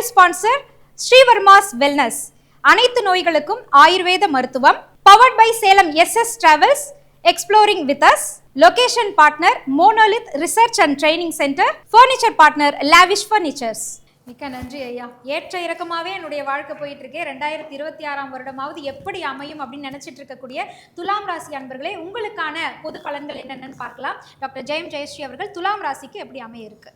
Title sponsor Srivarma's wellness அனைத்து நோய்களுக்கும் ஆயுர்வேத மருத்துவம் powered by Salem S S travels exploring with us location partner monolith research and training centre furniture partner lavish furnitures மிக்க நன்றி ஐயா. ஏற்ற இறக்கமாவே என்னுடைய வாழ்க்கை போயிட்டு இருக்கே ரெண்டாயிரத்தி இருபத்தி ஆறாம் வருடமாவது எப்படி அமையும் அப்படின்னு நினைச்சிட்டு இருக்கக்கூடிய துலாம் ராசி அன்பர்களே உங்களுக்கான பொது பலன்கள் என்னென்னு பார்க்கலாம். டாக்டர் ஜெயம் ஜெயஸ்ரீ அவர்கள் துலாம் ராசிக்கு எப்படி அமைய இருக்கு?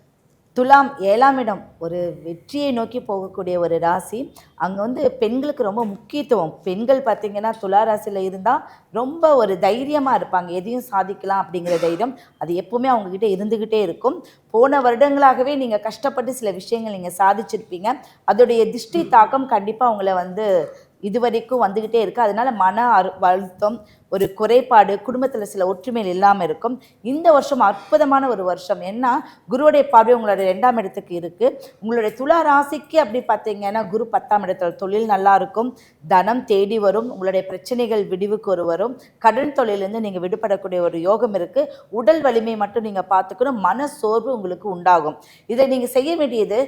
துலாம் ஏழாம் இடம் ஒரு வெற்றியை நோக்கி போகக்கூடிய ஒரு ராசி. அங்கே வந்து பெண்களுக்கு ரொம்ப முக்கியத்துவம். பெண்கள் பார்த்தீங்கன்னா துலா ராசியில் இருந்தால் ரொம்ப ஒரு தைரியமாக இருப்பாங்க. எதையும் சாதிக்கலாம் அப்படிங்கிற தைரியம் அது எப்போவுமே அவங்கக்கிட்ட இருந்துக்கிட்டே இருக்கும். போன வருடங்களாகவே நீங்கள் கஷ்டப்பட்டு சில விஷயங்கள் நீங்கள் சாதிச்சிருப்பீங்க. அதோடைய திருஷ்டி தாக்கம் கண்டிப்பாக அவங்கள வந்து இதுவரைக்கும் வந்துக்கிட்டே இருக்குது அதனால் மன அரு வருத்தம் ஒரு குறைபாடு குடும்பத்தில் சில ஒற்றுமைகள் இல்லாமல் இருக்கும். இந்த வருஷம் அற்புதமான ஒரு வருஷம். ஏன்னா குருவுடைய பார்வை உங்களோட ரெண்டாம் இடத்துக்கு இருக்குது உங்களுடைய துலா ராசிக்கு அப்படி பார்த்தீங்கன்னா குரு பத்தாம் இடத்துல தொழில் நல்லா இருக்கும். தனம் தேடி வரும். உங்களுடைய பிரச்சனைகள் விடிவுக்கு ஒரு வரும். கடன் தொழிலேருந்து நீங்கள் விடுபடக்கூடிய ஒரு யோகம் இருக்குது உடல் வலிமை மட்டும் நீங்கள் பார்த்துக்கணும் மன சோர்வு உங்களுக்கு உண்டாகும். இதை நீங்கள் செய்ய வேண்டியது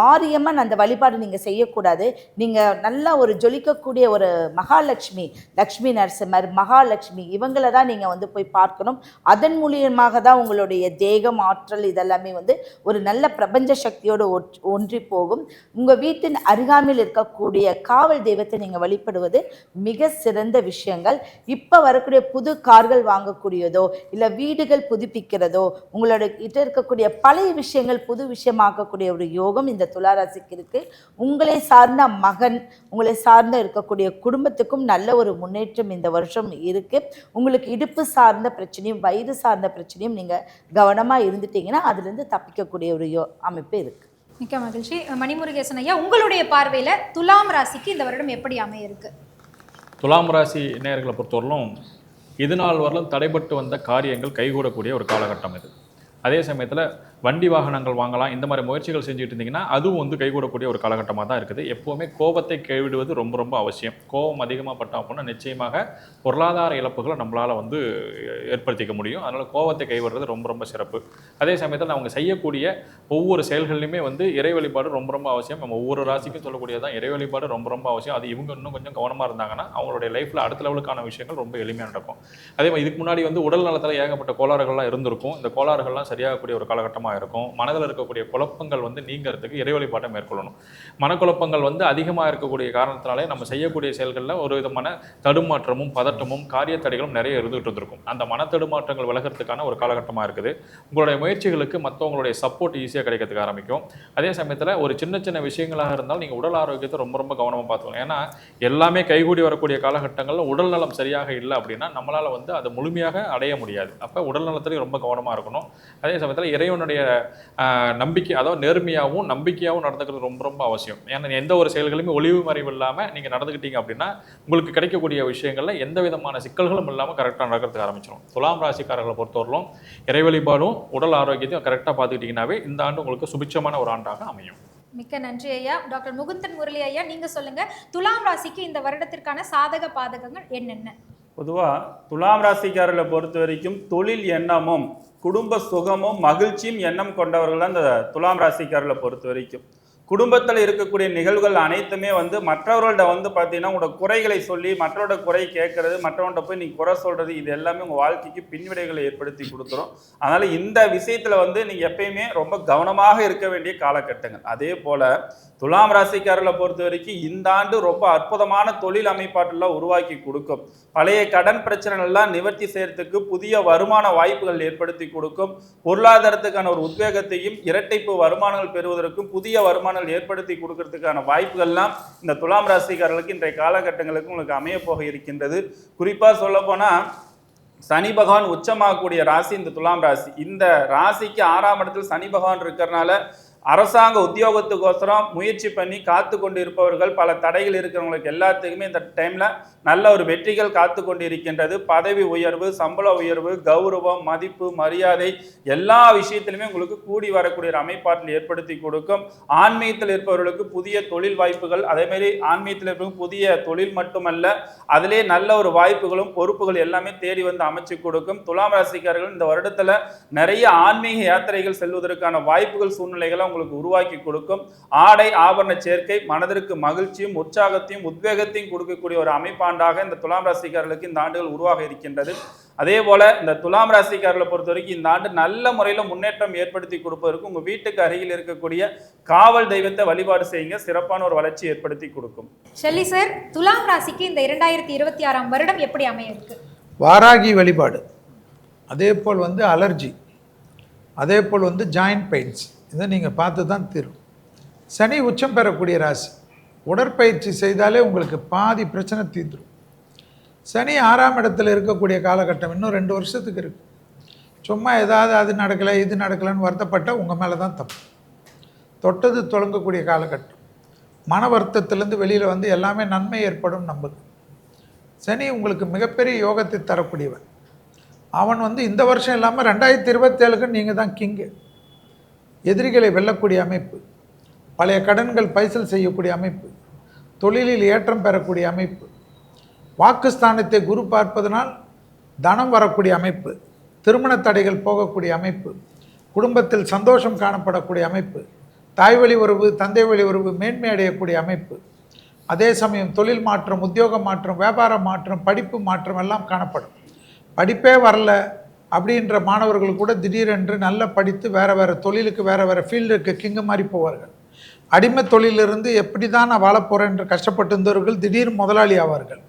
மாரியம்மன் அந்த வழிபாடு நீங்கள் செய்யக்கூடாது. நீங்கள் நல்லா ஒரு ஜொலிக்கக்கூடிய ஒரு மகாலட்சுமி லக்ஷ்மி நரசிம்மர் மகாலட்சுமி இவங்கள தான் நீங்கள் வந்து போய் பார்க்கணும். அதன் மூலியமாக தான் உங்களுடைய தேகம் ஆற்றல் இதெல்லாமே வந்து ஒரு நல்ல பிரபஞ்ச சக்தியோடு ஒன்றி போகும். உங்கள் வீட்டின் அருகாமையில் இருக்கக்கூடிய காவல் தெய்வத்தை நீங்கள் வழிபடுவது மிக சிறந்த விஷயங்கள். இப்போ வரக்கூடிய புது கார்கள் வாங்கக்கூடியதோ இல்லை வீடுகள் புதுப்பிக்கிறதோ உங்களோட கிட்ட இருக்கக்கூடிய பழைய விஷயங்கள் புது விஷயமாக்கக்கூடிய ஒரு யோகம் இந்த துளாராசிக்கு இருக்கு. உங்களை சார்ந்த மகன் உங்களை சார்ந்த இருக்கக்கூடிய குடும்பத்துக்கும் நல்ல ஒரு முன்னேற்றம் இந்த வருஷம் இருக்கு. உங்களுக்கு இடுப்பு சார்ந்த பிரச்சனையும் வயிறு சார்ந்த பிரச்சனையும் நீங்க கவனமா இருந்துட்டீங்கன்னா அதுலேருந்து தப்பிக்கக்கூடிய ஒரு யோ அமைப்பு இருக்கு. மிக்க மகிழ்ச்சி. மணிமுருகேசன் ஐயா உங்களுடைய பார்வையில துலாம் ராசிக்கு இந்த வருடம் எப்படி அமைய இருக்கு? துலாம் ராசி நேயர்களை பொறுத்தவரையிலும் இது நாள் வரலும் தடைபட்டு வந்த காரியங்கள் கைகூடக்கூடிய ஒரு காலகட்டம் இது. அதே சமயத்தில் வண்டி வாகனங்கள் வாங்கலாம் இந்த மாதிரி முயற்சிகள் செஞ்சுட்டு இருந்தீங்கன்னா அதுவும் வந்து கைகூடக்கூடிய ஒரு காலகட்டமாக தான் இருக்குது. எப்போவுமே கோபத்தை கைவிடுவது ரொம்ப ரொம்ப அவசியம். கோபம் அதிகமாக பட்டோம் அப்படின்னா நிச்சயமாக பொருளாதார இழப்புகளை நம்மளால் வந்து ஏற்படுத்திக்க முடியும். அதனால் கோபத்தை கைவிடுறது ரொம்ப ரொம்ப சிறப்பு. அதே சமயத்தில் அவங்க செய்யக்கூடிய ஒவ்வொரு செயல்கள்லையுமே வந்து இறை வழிபாடு ரொம்ப ரொம்ப அவசியம். நம்ம ஒவ்வொரு ராசிக்கும் சொல்லக்கூடியதான் இறை வழிபாடு ரொம்ப ரொம்ப அவசியம். அது இவங்க இன்னும் கொஞ்சம் கவனமாக இருந்தாங்கன்னா அவங்களுடைய லைஃப்பில் அடுத்த லெவலுக்கான விஷயங்கள் ரொம்ப எளிமையாக நடக்கும். அதே மாதிரி இதுக்கு முன்னாடி வந்து உடல் நலத்தில் ஏகப்பட்ட கோளாறுகள்லாம் இருந்திருக்கும். இந்த கோளாறுகள்லாம் சரியாகக்கூடிய ஒரு காலகட்டமாக இருக்கும். மனதில் இருக்கக்கூடிய குழப்பங்கள் வந்து நீங்கிறதுக்கு இறை வழிபாட்டை மேற்கொள்ளணும். மனக்குழப்பங்கள் வந்து அதிகமாக இருக்கக்கூடிய காரணத்தினாலே நம்ம செய்யக்கூடிய செயல்களில் ஒரு விதமான தடுமாற்றமும் பதட்டமும் காரிய தடைகளும் நிறைய இருந்துகிட்டு இருந்திருக்கும். அந்த மன தடுமாற்றங்கள் விலகிறதுக்கான ஒரு காலகட்டமாக இருக்குது. உங்களுடைய முயற்சிகளுக்கு மற்றவங்களுடைய சப்போர்ட் ஈஸியாக கிடைக்கிறதுக்கு ஆரம்பிக்கும். அதே சமயத்தில் ஒரு சின்ன சின்ன விஷயங்களாக இருந்தால் நீங்கள் உடல் ஆரோக்கியத்தை ரொம்ப ரொம்ப கவனமாக பார்த்துக்கணும். ஏன்னா எல்லாமே கைகூடி வரக்கூடிய காலகட்டங்களில் உடல் நலம் சரியாக இல்லை அப்படின்னா நம்மளால் வந்து அதை முழுமையாக அடைய முடியாது. அப்போ உடல் நலத்துலையும் ரொம்ப கவனமாக இருக்கணும். அதே சமயத்தில் இறைவனுடைய நம்பிக்கை அதாவது நேர்மையாகவும் நம்பிக்கையாகவும் நடந்துக்கிறது ரொம்ப ரொம்ப அவசியம். ஏன்னா எந்த ஒரு செயல்களுமே ஒளிவு மறைவு இல்லாமல் நீங்கள் நடந்துக்கிட்டீங்க அப்படின்னா உங்களுக்கு கிடைக்கக்கூடிய விஷயங்களில் எந்த விதமான சிக்கல்களும் இல்லாமல் கரெக்டாக நடக்கிறதுக்கு ஆரம்பிச்சிடும் துலாம் ராசிக்காரர்களை பொறுத்தவரையிலும் இறை வழிபாடும் உடல் ஆரோக்கியத்தையும் கரெக்டாக பார்த்துக்கிட்டிங்கனாவே இந்த ஆண்டு உங்களுக்கு சுபிட்சமான ஒரு ஆண்டாக அமையும். மிக்க நன்றி ஐயா. டாக்டர் முகுந்தன் முரளி ஐயா நீங்க சொல்லுங்க துலாம் ராசிக்கு இந்த வருடத்திற்கான சாதக பாதகங்கள் என்னென்ன? பொதுவாக துலாம் ராசிக்காரர்களை பொறுத்த வரைக்கும் தொழில் எண்ணமும் குடும்ப சுகமும் மகிழ்ச்சியும் எண்ணம் கொண்டவர்கள் தான் இந்த துலாம் ராசிக்காரர்களை பொறுத்த வரைக்கும். குடும்பத்தில் இருக்கக்கூடிய நிகழ்வுகள் அனைத்துமே வந்து மற்றவர்கள்ட்ட வந்து பார்த்தீங்கன்னா உங்களோட குறைகளை சொல்லி மற்றவரோட குறை கேட்கறது மற்றவன்கிட்ட போய் நீங்கள் குறை சொல்கிறது இது எல்லாமே உங்கள் வாழ்க்கைக்கு பின்விடைகளை ஏற்படுத்தி கொடுத்துரும். அதனால் இந்த விஷயத்தில் வந்து நீங்கள் எப்பயுமே ரொம்ப கவனமாக இருக்க வேண்டிய காலகட்டங்கள். அதே போல் துலாம் ராசிக்காரர்களை பொறுத்த வரைக்கும் இந்த ஆண்டு ரொம்ப அற்புதமான தொழில் அமைப்பாட்டெல்லாம் உருவாக்கி கொடுக்கும். பழைய கடன் பிரச்சனைகள்லாம் நிவர்த்தி செய்யறதுக்கு புதிய வருமான வாய்ப்புகள் ஏற்படுத்தி கொடுக்கும். பொருளாதாரத்துக்கான ஒரு உத்வேகத்தையும் இரட்டைப்பு வருமானங்கள் பெறுவதற்கும் புதிய வருமானங்கள் ஏற்படுத்தி கொடுக்கறதுக்கான வாய்ப்புகள்லாம் இந்த துலாம் ராசிக்காரர்களுக்கு இன்றைய காலகட்டங்களுக்கு உங்களுக்கு அமைய போக இருக்கின்றது. குறிப்பாக சொல்ல சனி பகவான் உச்சமாகக்கூடிய ராசி இந்த துலாம் ராசி. இந்த ராசிக்கு ஆறாம் இடத்தில் சனி பகவான் இருக்கிறனால அரசாங்க உத்தியோகத்துக்கோசரம் முயற்சி பண்ணி காத்து கொண்டு இருப்பவர்கள் பல தடைகள் இருக்கிறவங்களுக்கு எல்லாத்துக்குமே இந்த டைமில் நல்ல ஒரு வெற்றிகள் காத்து கொண்டு இருக்கின்றது பதவி உயர்வு சம்பள உயர்வு கௌரவம் மதிப்பு மரியாதை எல்லா விஷயத்திலுமே உங்களுக்கு கூடி வரக்கூடிய ஒரு அமைப்பாற்றல் ஏற்படுத்தி கொடுக்கும். ஆன்மீகத்தில் இருப்பவர்களுக்கு புதிய தொழில் வாய்ப்புகள் அதேமாரி ஆன்மீகத்தில் இருப்பவங்க புதிய தொழில் மட்டுமல்ல அதிலே நல்ல ஒரு வாய்ப்புகளும் பொறுப்புகள் எல்லாமே தேடி வந்து அமைச்சு கொடுக்கும். துலாம் ராசிக்காரர்கள் இந்த வருடத்தில் நிறைய ஆன்மீக யாத்திரைகள் செல்வதற்கான வாய்ப்புகள் சூழ்நிலைகளை உங்களுக்கு உருவாக்கி கொடுக்கும். ஆடை ஆபரண சேர்க்கை மனதிற்கு மகிழ்ச்சியும் உற்சாகத்தையும் உத்வேகத்தையும் கொடுக்கக்கூடிய ஒரு அமைப்பாண்டாக இந்த துலாம் ராசிக்காரர்களுக்கு இந்த ஆண்டுகள் உருவாக இருக்கின்றது. அதே போல இந்த துலாம் ராசிக்காரர்களை பொறுத்த வரைக்கும் இந்த ஆண்டு நல்ல முறையில் முன்னேற்றம் ஏற்படுத்தி கொடுப்பதற்கு உங்க வீட்டுக்கு அருகில் இருக்கக்கூடிய காவல் தெய்வத்தை வழிபாடு செய்யுங்க. சிறப்பான ஒரு வளர்ச்சி ஏற்படுத்தி கொடுக்கும். ஷெல்லி சார் துலாம் ராசிக்கு இந்த இரண்டாயிரத்தி இருபத்தி ஆறாம் வருடம் எப்படி அமைய இருக்கு வாராகி வழிபாடு. அதே போல் வந்து அலர்ஜி அதே போல் வந்து ஜாயிண்ட் பெயின்ஸ் இதை நீங்கள் பார்த்து தான் தீரும். சனி உச்சம் பெறக்கூடிய ராசி உடற்பயிற்சி செய்தாலே உங்களுக்கு பாதி பிரச்சனை தீர்ந்துடும் சனி ஆறாம் இடத்துல இருக்கக்கூடிய காலகட்டம் இன்னும் ரெண்டு வருஷத்துக்கு இருக்கு. சும்மா ஏதாவது அது நடக்கலை இது நடக்கலைன்னு வருத்தப்பட்டால் உங்கள் மேலே தான் தப்பு. தொட்டது தொடங்கக்கூடிய காலகட்டம். மன வருத்தத்திலேருந்து வெளியில் வந்து எல்லாமே நன்மை ஏற்படும் நம்புது சனி உங்களுக்கு மிகப்பெரிய யோகத்தை தரக்கூடியவன். அவன் வந்து இந்த வருஷம் இல்லாமல் ரெண்டாயிரத்தி இருபத்தேழுக்கு நீங்கள் தான் கிங்கு. எதிரிகளை வெல்லக்கூடிய அமைப்பு பழைய கடன்கள் பைசல் செய்யக்கூடிய அமைப்பு தொழிலில் ஏற்றம் பெறக்கூடிய அமைப்பு வாக்குஸ்தானத்தை குரு பார்ப்பதனால் தனம் வரக்கூடிய அமைப்பு திருமண தடைகள் போகக்கூடிய அமைப்பு குடும்பத்தில் சந்தோஷம் காணப்படக்கூடிய அமைப்பு தாய் வழி உறவு தந்தை வழி உறவு மேன்மை அடையக்கூடிய அமைப்பு அதே சமயம் தொழில் மாற்றம் உத்தியோக மாற்றம் வியாபார மாற்றம் படிப்பு மாற்றம் எல்லாம் காணப்படும். படிப்பே வரல அப்படின்ற மாணவர்கள் கூட திடீரென்று நல்லா படித்து வேறு வேறு தொழிலுக்கு வேறு வேறு ஃபீல்டுக்கு கிங்கு மாதிரி போவார்கள். அடிமை தொழிலிருந்து எப்படி தான் நான் வாழப்போகிறேன் என்று கஷ்டப்பட்டு இருந்தவர்கள் திடீர் முதலாளி ஆவார்கள்.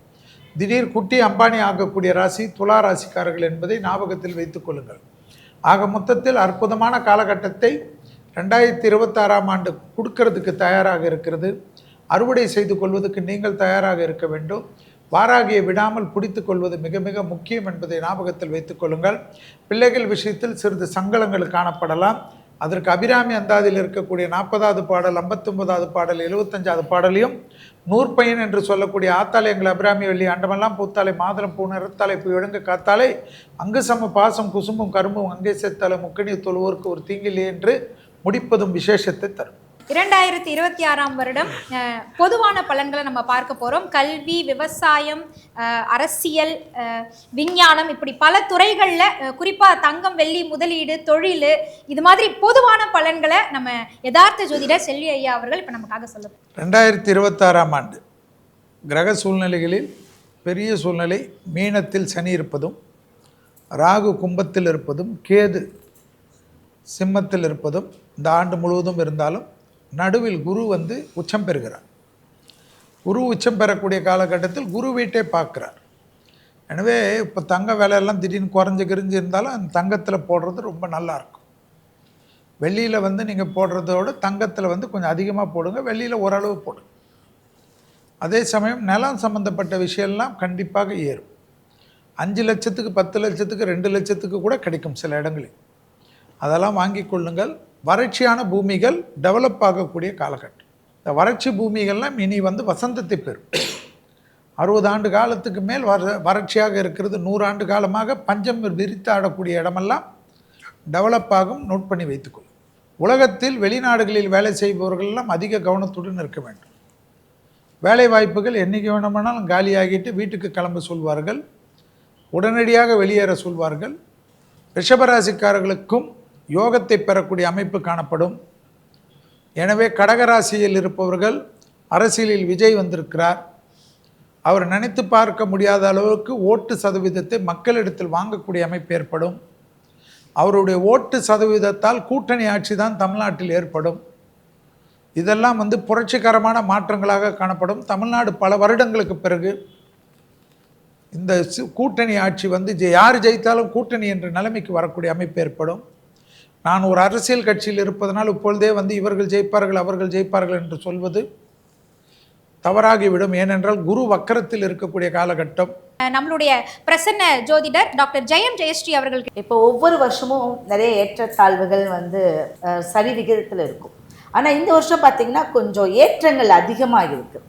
திடீர் குட்டி அம்பானி ஆகக்கூடிய ராசி துலா ராசிக்காரர்கள் என்பதை ஞாபகத்தில் வைத்துக் கொள்ளுங்கள். ஆக மொத்தத்தில் அற்புதமான காலகட்டத்தை ரெண்டாயிரத்தி இருபத்தாறாம் ஆண்டு கொடுக்கறதுக்கு தயாராக இருக்கிறது. அறுவடை செய்து கொள்வதற்கு நீங்கள் தயாராக இருக்க வேண்டும். வாராகியை விடாமல் பிடித்து கொள்வது மிக மிக முக்கியம் என்பதை ஞாபகத்தில் வைத்துக்கொள்ளுங்கள் பிள்ளைகள் விஷயத்தில் சிறிது சங்கடங்கள் காணப்படலாம். அதற்கு அபிராமி அந்தாதியில் இருக்கக்கூடிய நாற்பதாவது பாடல் ஐம்பத்தொன்பதாவது பாடல் எழுபத்தஞ்சாவது பாடலையும் நூற்பையன் என்று சொல்லக்கூடிய ஆத்தாலை எங்கள் அபிராமி வெள்ளி அண்டமெல்லாம் பூத்தாலை மாதளம் பூ நிறத்தாலை போய் ஒழுங்கு காத்தாலை அங்கு சம பாசம் குசும்பும் கரும்பும் அங்கே சேர்த்தாலை முக்கணி தொழுவோருக்கு ஒரு தீங்கில்லை என்று முடிப்பதும் விசேஷத்தை தரும். இரண்டாயிரத்தி இருபத்தி ஆறாம் வருடம் பொதுவான பலன்களை நம்ம பார்க்க போகிறோம் கல்வி விவசாயம் அரசியல் விஞ்ஞானம் இப்படி பல துறைகளில் குறிப்பாக தங்கம் வெள்ளி முதலீடு தொழில் இது மாதிரி பொதுவான பலன்களை நம்ம யதார்த்த ஜோதிடர் செல்வி ஐயா அவர்கள் இப்போ நமக்காக சொல்ல ரெண்டாயிரத்தி இருபத்தாறாம் ஆண்டு கிரக சூழ்நிலைகளில் பெரிய சூழ்நிலை மீனத்தில் சனி இருப்பதும் ராகு கும்பத்தில் இருப்பதும் கேது சிம்மத்தில் இருப்பதும் இந்த ஆண்டு முழுவதும் இருந்தாலும் நடுவில் குரு வந்து உச்சம் பெறுகிறார். குரு உச்சம் பெறக்கூடிய காலகட்டத்தில் குரு வீட்டை பார்க்குறார். எனவே இப்போ தங்க விலையெல்லாம் திடீர்னு குறைஞ்சி கிரிஞ்சு இருந்தாலும் அந்த தங்கத்தில் போடுறது ரொம்ப நல்லா இருக்கும். வெள்ளியில் வந்து நீங்கள் போடுறதோட தங்கத்தில் வந்து கொஞ்சம் அதிகமாக போடுங்க வெள்ளியில் ஓரளவு போடுங்க. அதே சமயம் நிலம் சம்மந்தப்பட்ட விஷயம்லாம் கண்டிப்பாக ஏறும். அஞ்சு லட்சத்துக்கு பத்து லட்சத்துக்கு ரெண்டு லட்சத்துக்கு கூட கிடைக்கும் சில இடங்களில். அதெல்லாம் வாங்கி கொள்ளுங்கள். வறட்சியான பூமிகள் டெவலப் ஆகக்கூடிய காலகட்டம். இந்த வறட்சி பூமிகள்லாம் இனி வந்து வசந்தத்தை பெறும். அறுபது ஆண்டு காலத்துக்கு மேல் வர வறட்சியாக இருக்கிறது. நூறாண்டு காலமாக பஞ்சம் விரித்தாடக்கூடிய இடமெல்லாம் டெவலப் ஆகும். நோட் பண்ணி வைத்துக்கொள்ளும் உலகத்தில் வெளிநாடுகளில் வேலை செய்பவர்கள் எல்லாம் அதிக கவனத்துடன் இருக்க வேண்டும். வேலை வாய்ப்புகள் என்றைக்கு வேணுமானாலும் காலியாகிட்டு வீட்டுக்கு கிளம்ப சொல்வார்கள். உடனடியாக வெளியேற சொல்வார்கள். ரிஷபராசிக்காரர்களுக்கும் யோகத்தை பெறக்கூடிய அமைப்பு காணப்படும். எனவே கடகராசியில் இருப்பவர்கள் அரசியலில் விஜய் வந்திருக்கிறார். அவர் நினைத்து பார்க்க முடியாத அளவுக்கு ஓட்டு சதவீதத்தை மக்களிடத்தில் வாங்கக்கூடிய அமைப்பு ஏற்படும். அவருடைய ஓட்டு சதவீதத்தால் கூட்டணி ஆட்சி தான் தமிழ்நாட்டில் ஏற்படும். இதெல்லாம் வந்து புரட்சிகரமான மாற்றங்களாக காணப்படும். தமிழ்நாடு பல வருடங்களுக்கு பிறகு இந்த கூட்டணி ஆட்சி வந்து யார் ஜெயித்தாலும் கூட்டணி என்ற நிலைமைக்கு வரக்கூடிய அமைப்பு ஏற்படும். நான் ஒரு அரசியல் கட்சியில் இருப்பதனால் இப்பொழுதே வந்து இவர்கள் ஜெயிப்பார்கள் அவர்கள் ஜெயிப்பார்கள் என்று சொல்வது தவறாகிவிடும். ஏனென்றால் குரு வக்கரத்தில் இருக்கக்கூடிய காலகட்டம். நம்மளுடைய பிரசன்ன ஜோதிடர் டாக்டர் ஜெயம் ஜெயஸ்ரீ அவர்கள் இப்போ ஒவ்வொரு வருஷமும் நிறைய ஏற்றத்தாழ்வுகள் வந்து சரி விகிதத்தில் இருக்கும். ஆனால் இந்த வருஷம் பார்த்தீங்கன்னா கொஞ்சம் ஏற்றங்கள் அதிகமாக இருக்கு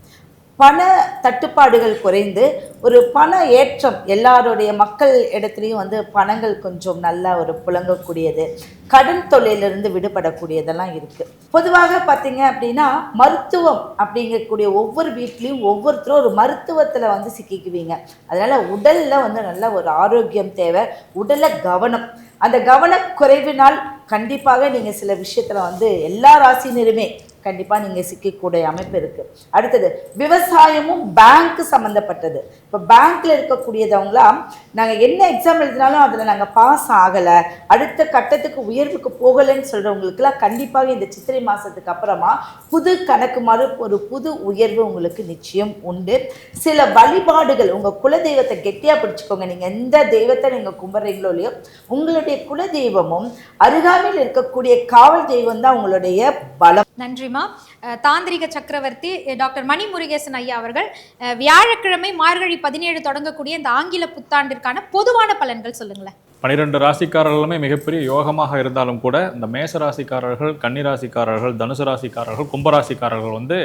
பண தட்டுப்பாடுகள் குறைந்து ஒரு பண ஏற்றம் எல்லாருடைய மக்கள் இடத்துலையும் வந்து பணங்கள் கொஞ்சம் நல்லா ஒரு புழங்கக்கூடியது. கடன் தொல்லையிலிருந்து விடுபடக்கூடியதெல்லாம் இருக்குது பொதுவாக பார்த்தீங்க அப்படின்னா மருத்துவம் அப்படிங்கக்கூடிய ஒவ்வொரு வீட்லேயும் ஒவ்வொருத்தரும் ஒரு மருத்துவத்தில் வந்து சிக்கிக்குவீங்க. அதனால் உடலில் வந்து நல்ல ஒரு ஆரோக்கியம் தேவை உடலை கவனம். அந்த கவனக்குறைவினால் கண்டிப்பாக நீங்கள் சில விஷயத்தில் வந்து எல்லா ராசினருமே கண்டிப்பாக நீங்கள் சிக்கக்கூடிய அமைப்பு இருக்குது அடுத்தது விவசாயமும் பேங்க் சம்மந்தப்பட்டது இப்போ பேங்க்கில் இருக்கக்கூடியதவங்களாம் நாங்கள் என்ன எக்ஸாம் எழுதினாலும் அதில் நாங்கள் பாஸ் ஆகலை. அடுத்த கட்டத்துக்கு உயர்வுக்கு போகலைன்னு சொல்கிறவங்களுக்குலாம் கண்டிப்பாக இந்த சித்திரை மாதத்துக்கு அப்புறமா புது கணக்கு மாதிரி ஒரு புது உயர்வு உங்களுக்கு நிச்சயம் உண்டு. சில வழிபாடுகள் உங்கள் குலதெய்வத்தை கெட்டியாக பிடிச்சிக்கோங்க. நீங்கள் எந்த தெய்வத்தை நீங்கள் கும்பிட்றீங்களோ இல்லையோ உங்களுடைய குலதெய்வமும் அருகாமையில் இருக்கக்கூடிய காவல் தெய்வம் தான் உங்களுடைய பலம். நன்றிமா தாந்திரிக சக்கரவர்த்தி டாக்டர் மணி முருகேசன் ஐயா அவர்கள் வியாழக்கிழமை மார்கழி பதினேழு தொடங்கக்கூடிய இந்த ஆங்கில புத்தாண்டிற்கான பொதுவான பலன்கள் சொல்லுங்களேன். பனிரெண்டு ராசிக்காரர்களுமே மிகப்பெரிய யோகமாக இருந்தாலும் கூட இந்த மேச ராசிக்காரர்கள் கன்னி ராசிக்காரர்கள் தனுசு ராசிக்காரர்கள் கும்பராசிக்காரர்கள் வந்து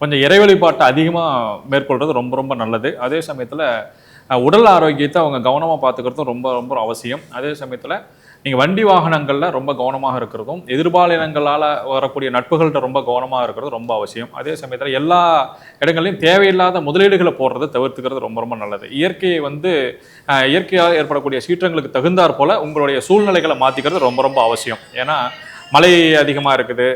கொஞ்சம் இறை வழிபாட்டை அதிகமாக மேற்கொள்வது ரொம்ப ரொம்ப நல்லது. அதே சமயத்தில் உடல் ஆரோக்கியத்தை அவங்க கவனமாக பார்த்துக்கிறதும் ரொம்ப ரொம்ப அவசியம். அதே சமயத்தில் நீங்கள் வண்டி வாகனங்களில் ரொம்ப கவனமாக இருக்கிறதும் எதிர்பாலினங்களால் வரக்கூடிய நட்புகள்கிட்ட ரொம்ப கவனமாக இருக்கிறது ரொம்ப அவசியம். அதே சமயத்தில் எல்லா இடங்கள்லையும் தேவையில்லாத முதலீடுகளை போடுறதை தவிர்த்துக்கிறது ரொம்ப ரொம்ப நல்லது. இயற்கையை வந்து இயற்கையால் ஏற்படக்கூடிய சீற்றங்களுக்கு தகுந்தாற் போல் உங்களுடைய சூழ்நிலைகளை மாற்றிக்கிறது ரொம்ப ரொம்ப அவசியம். ஏன்னா மழை அதிகமாக இருக்குது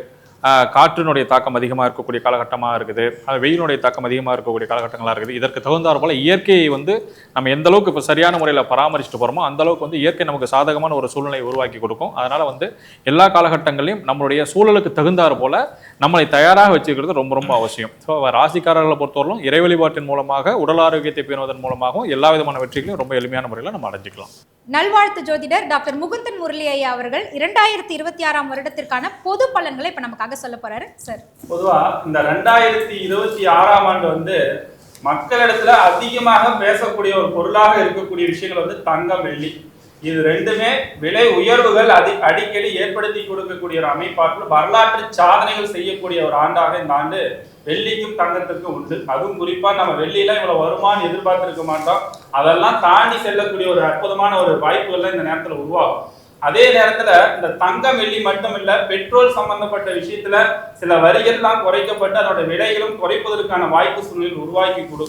காற்றினுடைய தாக்கம் அதிகமாக இருக்கக்கூடிய காலகட்டமாக இருக்குது. அது வெயிலினுடைய தாக்கம் அதிகமாக இருக்கக்கூடிய காலகட்டங்களாக இருக்குது. இதற்கு தகுந்தாற் போல் இயற்கையை வந்து நம்ம எந்த அளவுக்கு இப்போ சரியான முறையில் பராமரிச்சுட்டு போகிறோமோ அந்த அளவுக்கு வந்து இயற்கை நமக்கு சாதகமான ஒரு சூழ்நிலையை உருவாக்கி கொடுக்கும். அதனால் வந்து எல்லா காலகட்டங்களையும் நம்மளுடைய சூழலுக்கு தகுந்தாற் போல் நம்மளை தயாராக வச்சுக்கிறது ரொம்ப ரொம்ப அவசியம். ஸோ ராசிக்காரர்களை பொறுத்தவரையிலும் இறை வழிபாட்டின் மூலமாக உடல் ஆரோக்கியத்தை பேணுவதன் மூலமாகவும் எல்லா விதமான வெற்றிகளையும் ரொம்ப எளிமையான முறையில் நம்ம அடைஞ்சிக்கலாம். நல்வாழ்த்து ஜோதிடர் டாக்டர் முகுந்தன் முரளி ஐயா அவர்கள் இரண்டாயிரத்தி இருபத்தி ஆறாம் வருடத்திற்கான பொது பலன்களை இப்ப நமக்காக சொல்ல போறாரு. சார். பொதுவா இந்த ரெண்டாயிரத்தி இருபத்தி ஆறாம் ஆண்டு வந்து மக்களிடத்துல அதிகமாக பேசக்கூடிய ஒரு பொருளாக இருக்கக்கூடிய விஷயங்கள் வந்து தங்கம் வெள்ளி. இது ரெண்டுமே விலை உயர்வுகள் அதி அடிக்கடி ஏற்படுத்தி கொடுக்கக்கூடிய ஒரு அமைப்பாற்றல் வரலாற்று சாதனைகள் செய்யக்கூடிய ஒரு ஆண்டாக இந்த ஆண்டு வெள்ளிக்கும் தங்கத்துக்கும் உண்டு. அதுவும் குறிப்பா நம்ம வெள்ளியில இவ்வளவு வருமானம் எதிர்பார்த்திருக்க மாட்டோம். அதெல்லாம் தாண்டி செல்லக்கூடிய ஒரு அற்புதமான ஒரு வாய்ப்புகள்லாம் இந்த நேரத்துல உருவாகும். அதே நேரத்துல இந்த தங்கம் வெள்ளி மட்டும் இல்ல பெட்ரோல் சம்பந்தப்பட்ட விஷயத்துல சில வரிகள்லாம் குறைக்கப்பட்டு அதோட விலைகளும் குறைப்பதற்கான வாய்ப்பு சூழ்நிலை உருவாக்கி கொடுக்கும்.